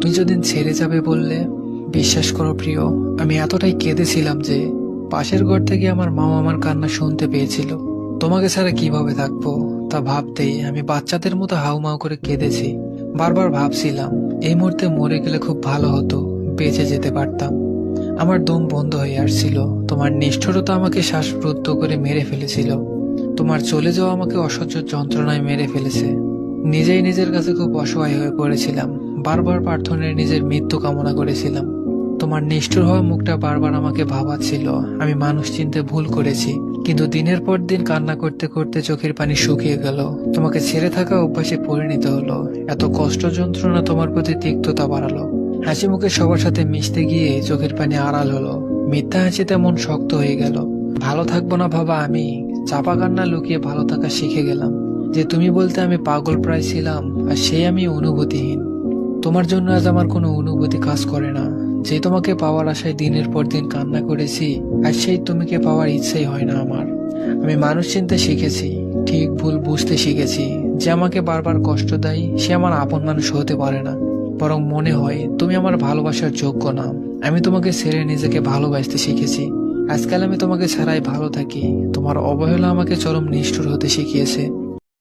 তুমি যেদিন ছেড়ে যাবে বললে, বিশ্বাস করো প্রিয়, আমি এতটাই কেঁদেছিলাম যে পাশের ঘর থেকে আমার মা আমার কান্না শুনতে পেয়েছিল। তোমাকে ছাড়া কীভাবে থাকব, তা ভাবতেই আমি বাচ্চাদের মতো হাউমাউ করে কেঁদেছি। বারবার ভাবছিলাম, এই মুহূর্তে মরে গেলে খুব ভালো হতো, বেঁচে যেতে পারতাম। আমার দম বন্ধ হয়ে আসছিল, তোমার নিষ্ঠুরতা আমাকে শ্বাসরুদ্ধ করে মেরে ফেলেছিল। তোমার চলে যাওয়া আমাকে অসহ্য যন্ত্রণায় মেরে ফেলেছে। নিজেই নিজের কাছে খুব অসহায় হয়ে পড়েছিলাম। বারবার প্রার্থনায় নিজের মৃত্যু কামনা করেছিলাম। তোমার নিষ্ঠুর হওয়া মুখটা বারবার আমাকে ভাবাচ্ছিল। আমি মানুষ চিনতে ভুল করেছি। কিন্তু দিনের পর দিন কান্না করতে করতে চোখের পানি শুকিয়ে গেল। তোমাকে ছেড়ে থাকা অভ্যাসে পরিণত হলো। এত কষ্ট যন্ত্রণা তোমার প্রতি তিক্ততা বাড়ালো। হাসি মুখে সবার সাথে মিশতে গিয়ে চোখের পানি আড়াল হলো। মিথ্যা হাসিতে মন শক্ত হয়ে গেল। ভালো থাকব না ভাবা আমি। চাপা কান্না লুকিয়ে ভালো থাকা শিখে গেলাম। যে তুমি বলতে আমি পাগল প্রায় ছিলাম, আর সেই আমি অনুভূতিহীন। তোমার জন্য আজ আমার কোনো অনুভূতি কাজ করে না। যে তোমাকে পাওয়ার আশায় দিনের পর দিন কান্না করেছি, আর সেই তুমিকে পাওয়ার ইচ্ছেই হয় না আমার। আমি মানুষ চিনতে শিখেছি, ঠিক ভুল বুঝতে শিখেছি। যে আমাকে বারবার কষ্ট দেয়, সে আমার আপন মানুষ হতে পারে না। বরং মনে হয়, তুমি আমার ভালোবাসার যোগ্য না। আমি তোমাকে ছেড়ে নিজেকে ভালোবাসতে শিখেছি। আজকাল আমি তোমাকে ছাড়াই ভালো থাকি। তোমার অবহেলা আমাকে চরম নিষ্ঠুর হতে শিখিয়েছে।